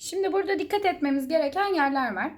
Şimdi burada dikkat etmemiz gereken yerler var.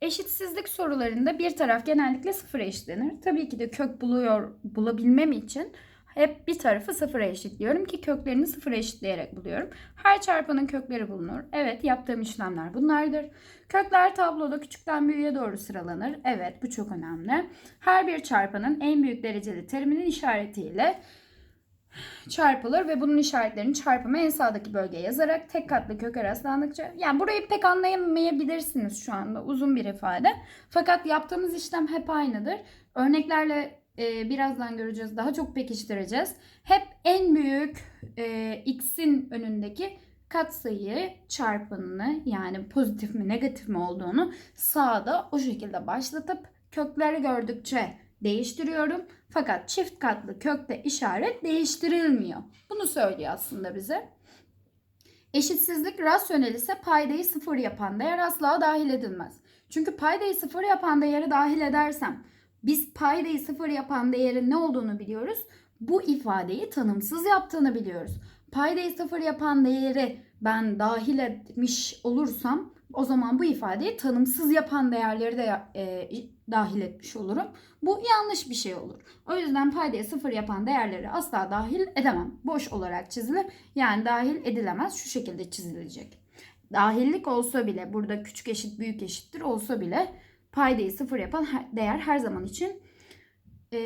Eşitsizlik sorularında bir taraf genellikle sıfıra eşitlenir. Tabii ki de kök buluyor bulabilmem için hep bir tarafı sıfıra eşitliyorum ki köklerini sıfıra eşitleyerek buluyorum. Her çarpanın kökleri bulunur. Evet yaptığım işlemler bunlardır. Kökler tabloda küçükten büyüğe doğru sıralanır. Evet bu çok önemli. Her bir çarpanın en büyük dereceli teriminin işaretiyle çarpılır ve bunun işaretlerini çarpımı en sağdaki bölgeye yazarak tek katlı köke rastlandıkça yani burayı pek anlayamayabilirsiniz şu anda uzun bir ifade. Fakat yaptığımız işlem hep aynıdır. Örneklerle e, birazdan göreceğiz. Daha çok pekiştireceğiz. Hep en büyük e, x'in önündeki katsayı çarpanını yani pozitif mi negatif mi olduğunu sağda o şekilde başlatıp kökleri gördükçe değiştiriyorum. Fakat çift katlı kökte işaret değiştirilmiyor. Bunu söylüyor aslında bize. Eşitsizlik rasyonel ise paydayı sıfır yapan değer asla dahil edilmez. Çünkü paydayı sıfır yapan değeri dahil edersem biz paydayı sıfır yapan değerin ne olduğunu biliyoruz. Bu ifadeyi tanımsız yaptığını biliyoruz. Paydayı sıfır yapan değeri ben dahil etmiş olursam o zaman bu ifadeyi tanımsız yapan değerleri de e, dahil etmiş olurum. Bu yanlış bir şey olur. O yüzden paydaya sıfır yapan değerleri asla dahil edemem. Boş olarak çizilir. Yani dahil edilemez. Şu şekilde çizilecek. Dahillik olsa bile burada küçük eşit büyük eşittir olsa bile paydayı sıfır yapan değer her zaman için e,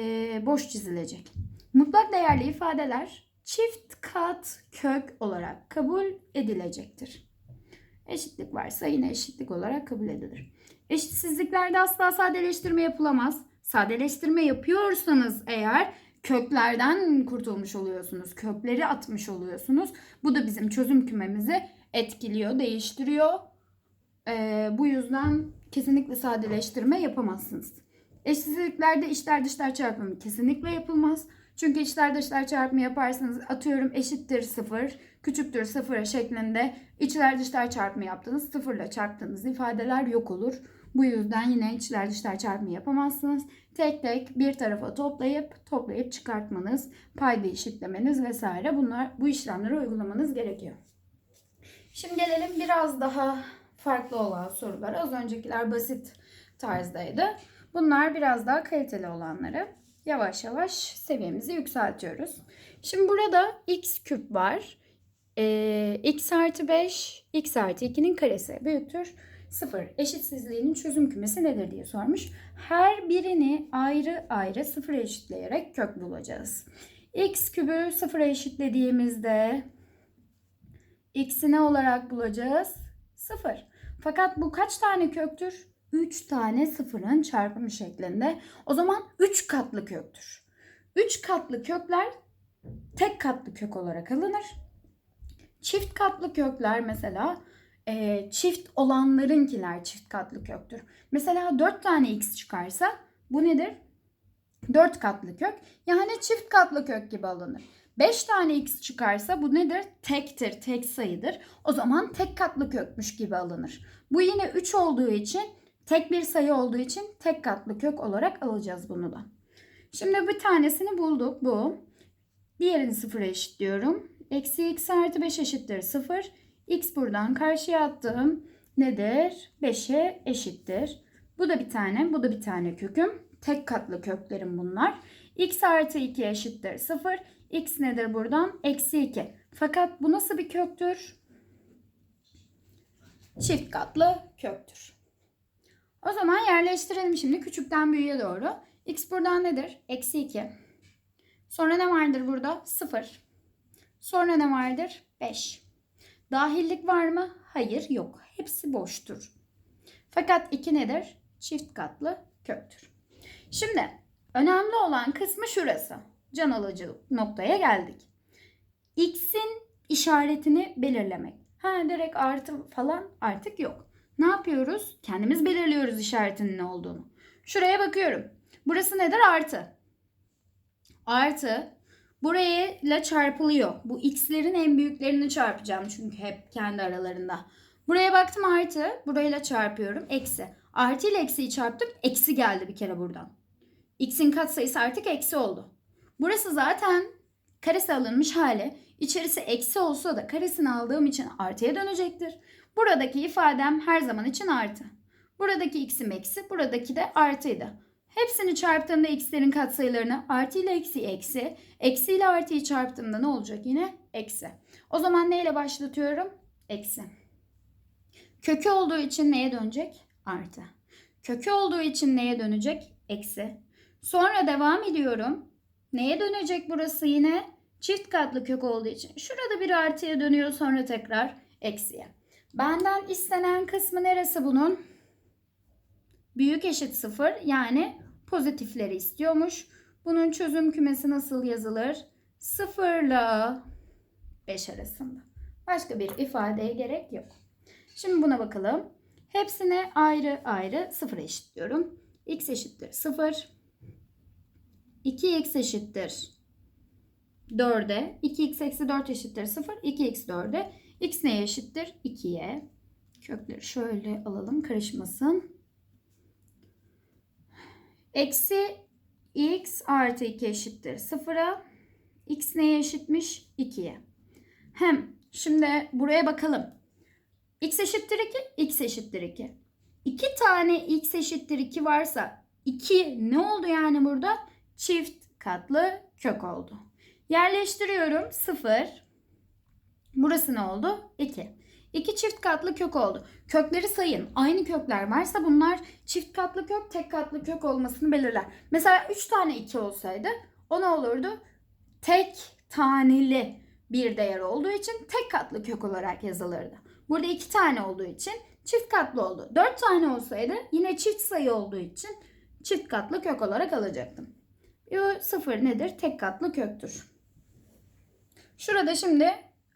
boş çizilecek. Mutlak değerli ifadeler çift kat kök olarak kabul edilecektir. Eşitlik varsa yine eşitlik olarak kabul edilir. Eşitsizliklerde asla sadeleştirme yapılamaz. Sadeleştirme yapıyorsanız eğer köklerden kurtulmuş oluyorsunuz. Kökleri atmış oluyorsunuz. Bu da bizim çözüm kümemizi etkiliyor, değiştiriyor. Ee, bu yüzden kesinlikle sadeleştirme yapamazsınız. Eşitsizliklerde içler dışlar çarpımı kesinlikle yapılmaz. Çünkü içler dışlar çarpımı yaparsanız atıyorum eşittir 0, küçüktür 0 şeklinde içler dışlar çarpımı yaptınız. Sıfırla çarptığınız ifadeler yok olur. Bu yüzden yine içler dışlar çarpımı yapamazsınız. Tek tek bir tarafa toplayıp toplayıp çıkartmanız, payda eşitlemeniz vesaire bunlar bu işlemleri uygulamanız gerekiyor. Şimdi gelelim biraz daha farklı olan sorulara. Az öncekiler basit tarzdaydı. Bunlar biraz daha kaliteli olanları. Yavaş yavaş seviyemizi yükseltiyoruz. Şimdi burada x küp var. Ee, x artı 5, x artı 2'nin karesi büyüktür 0. Eşitsizliğinin çözüm kümesi nedir diye sormuş. Her birini ayrı ayrı sıfıra eşitleyerek kök bulacağız. x kübü sıfıra eşitlediğimizde x'i ne olarak bulacağız? 0. Fakat bu kaç tane köktür? 3 tane sıfırın çarpımı şeklinde. O zaman 3 katlı köktür. 3 katlı kökler tek katlı kök olarak alınır. Çift katlı kökler mesela e, çift olanlarınkiler çift katlı köktür. Mesela 4 tane x çıkarsa bu nedir? 4 katlı kök. Yani çift katlı kök gibi alınır. 5 tane x çıkarsa bu nedir? Tektir, tek sayıdır. O zaman tek katlı kökmüş gibi alınır. Bu yine 3 olduğu için tek bir sayı olduğu için tek katlı kök olarak alacağız bunu da. Şimdi bir tanesini bulduk bu. Diğerini sıfıra eşitliyorum. Eksi x artı 5 eşittir 0. X buradan karşıya attığım nedir? 5'e eşittir. Bu da bir tane, bu da bir tane köküm. Tek katlı köklerim bunlar. X artı 2 eşittir 0. X nedir buradan? Eksi 2. Fakat bu nasıl bir köktür? Çift katlı köktür. O zaman yerleştirelim şimdi küçükten büyüğe doğru. X buradan nedir? Eksi 2. Sonra ne vardır burada? 0. Sonra ne vardır? 5. Dahillik var mı? Hayır yok. Hepsi boştur. Fakat 2 nedir? Çift katlı köktür. Şimdi önemli olan kısmı şurası. Can alıcı noktaya geldik. X'in işaretini belirlemek. Ha direkt artı falan artık yok. Ne yapıyoruz? Kendimiz belirliyoruz işaretinin ne olduğunu. Şuraya bakıyorum. Burası nedir? Artı. Artı. Buraya çarpılıyor. Bu x'lerin en büyüklerini çarpacağım çünkü hep kendi aralarında. Buraya baktım artı. Burayla çarpıyorum. Eksi. Artı ile eksiyi çarptım. Eksi geldi bir kere buradan. X'in katsayısı artık eksi oldu. Burası zaten karesi alınmış hali. İçerisi eksi olsa da karesini aldığım için artıya dönecektir. Buradaki ifadem her zaman için artı. Buradaki x'im eksi, buradaki de artıydı. Hepsini çarptığımda x'lerin katsayılarını artı ile eksi eksi, eksi ile artıyı çarptığımda ne olacak yine? Eksi. O zaman neyle başlatıyorum? Eksi. Kökü olduğu için neye dönecek? Artı. Kökü olduğu için neye dönecek? Eksi. Sonra devam ediyorum. Neye dönecek burası yine? Çift katlı kök olduğu için. Şurada bir artıya dönüyor sonra tekrar eksiye. Benden istenen kısmı neresi bunun? Büyük eşit sıfır yani pozitifleri istiyormuş. Bunun çözüm kümesi nasıl yazılır? Sıfırla 5 arasında. Başka bir ifadeye gerek yok. Şimdi buna bakalım. Hepsine ayrı ayrı sıfır eşitliyorum. x eşittir 0. 2x eşittir 4'e. 2x eksi 4 eşittir 0. 2x 4'e. x neye eşittir? 2'ye. Kökleri şöyle alalım karışmasın. Eksi x artı 2 eşittir 0'a. x neye eşitmiş? 2'ye. Hem şimdi buraya bakalım. x eşittir 2, x eşittir 2. 2 tane x eşittir 2 varsa 2 ne oldu yani burada? Çift katlı kök oldu. Yerleştiriyorum 0. Burası ne oldu? 2. 2 çift katlı kök oldu. Kökleri sayın. Aynı kökler varsa bunlar çift katlı kök, tek katlı kök olmasını belirler. Mesela 3 tane 2 olsaydı o ne olurdu? Tek taneli bir değer olduğu için tek katlı kök olarak yazılırdı. Burada 2 tane olduğu için çift katlı oldu. 4 tane olsaydı yine çift sayı olduğu için çift katlı kök olarak alacaktım. Sıfır nedir? Tek katlı köktür. Şurada şimdi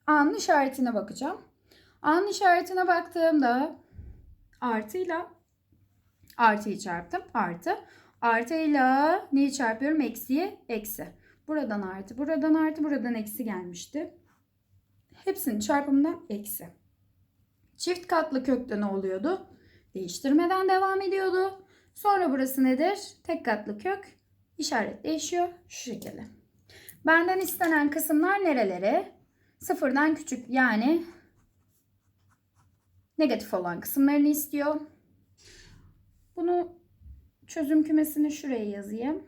A'nın işaretine bakacağım. A'nın işaretine baktığımda artıyla artıyı çarptım. Artı. Artıyla neyi çarpıyorum? Eksiye eksi. Buradan artı, buradan artı, buradan eksi gelmişti. Hepsinin çarpımından eksi. Çift katlı kökte ne oluyordu? Değiştirmeden devam ediyordu. Sonra burası nedir? Tek katlı kök. İşaret değişiyor. Şu şekilde. Benden istenen kısımlar nerelere? Sıfırdan küçük yani negatif olan kısımlarını istiyor. Bunu çözüm kümesini şuraya yazayım.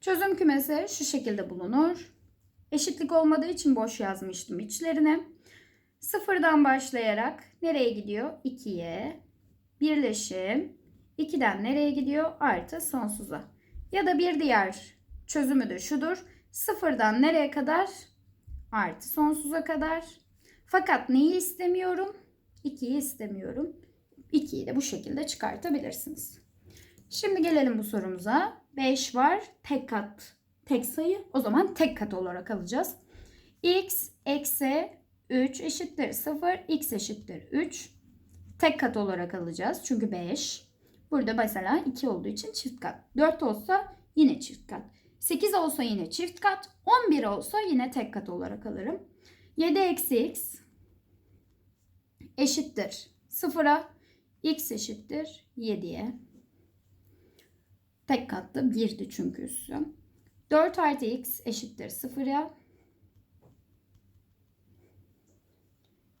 Çözüm kümesi şu şekilde bulunur. Eşitlik olmadığı için boş yazmıştım içlerine. Sıfırdan başlayarak nereye gidiyor? 2'ye. Birleşim. 2'den nereye gidiyor? Artı sonsuza. Ya da bir diğer çözümü de şudur. Sıfırdan nereye kadar? Artı sonsuza kadar. Fakat neyi istemiyorum? 2'yi istemiyorum. 2'yi de bu şekilde çıkartabilirsiniz. Şimdi gelelim bu sorumuza. 5 var. Tek kat. Tek sayı. O zaman tek kat olarak alacağız. x eksi 3 eşittir 0. x eşittir 3. Tek kat olarak alacağız. Çünkü 5. Burada mesela 2 olduğu için çift kat. 4 olsa yine çift kat. 8 olsa yine çift kat. 11 olsa yine tek kat olarak alırım. 7 eksi x eşittir 0'a. x eşittir 7'ye. Tek katlı 1'di çünkü üssü. 4 artı x eşittir 0'a.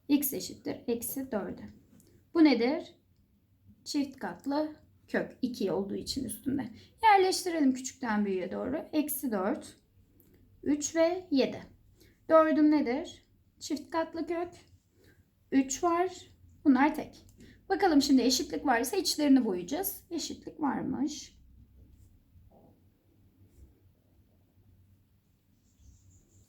x eşittir eksi 4'e. Bu nedir? Çift katlı kök 2 olduğu için üstünde. Yerleştirelim küçükten büyüğe doğru. Eksi 4, 3 ve 7. 4'üm nedir? Çift katlı kök. 3 var. Bunlar tek. Bakalım şimdi eşitlik varsa içlerini boyayacağız. Eşitlik varmış.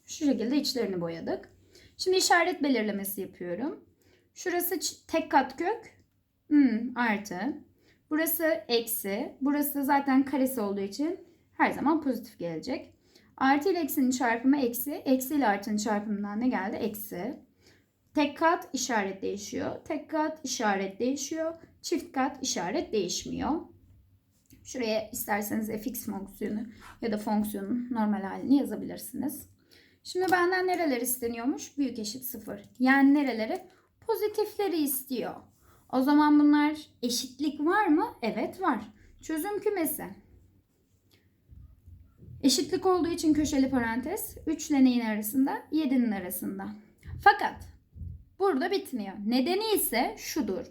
Şu şekilde içlerini boyadık. Şimdi işaret belirlemesi yapıyorum. Şurası tek kat kök. Hmm, artı. Burası eksi. Burası zaten karesi olduğu için her zaman pozitif gelecek. Artı ile eksinin çarpımı eksi. Eksi ile artının çarpımından ne geldi? Eksi. Tek kat işaret değişiyor. Tek kat işaret değişiyor. Çift kat işaret değişmiyor. Şuraya isterseniz fx fonksiyonu ya da fonksiyonun normal halini yazabilirsiniz. Şimdi benden nereler isteniyormuş? Büyük eşit sıfır. Yani nereleri? Pozitifleri istiyor. O zaman bunlar eşitlik var mı? Evet var. Çözüm kümesi. Eşitlik olduğu için köşeli parantez 3 ile neyin arasında? 7'nin arasında. Fakat burada bitmiyor. Nedeni ise şudur.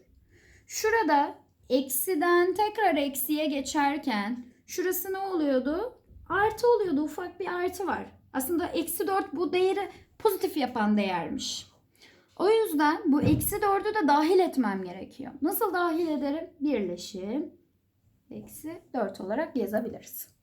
Şurada eksiden tekrar eksiye geçerken şurası ne oluyordu? Artı oluyordu. Ufak bir artı var. Aslında eksi 4 bu değeri pozitif yapan değermiş. O yüzden bu eksi 4'ü de dahil etmem gerekiyor. Nasıl dahil ederim? Birleşim eksi 4 olarak yazabiliriz.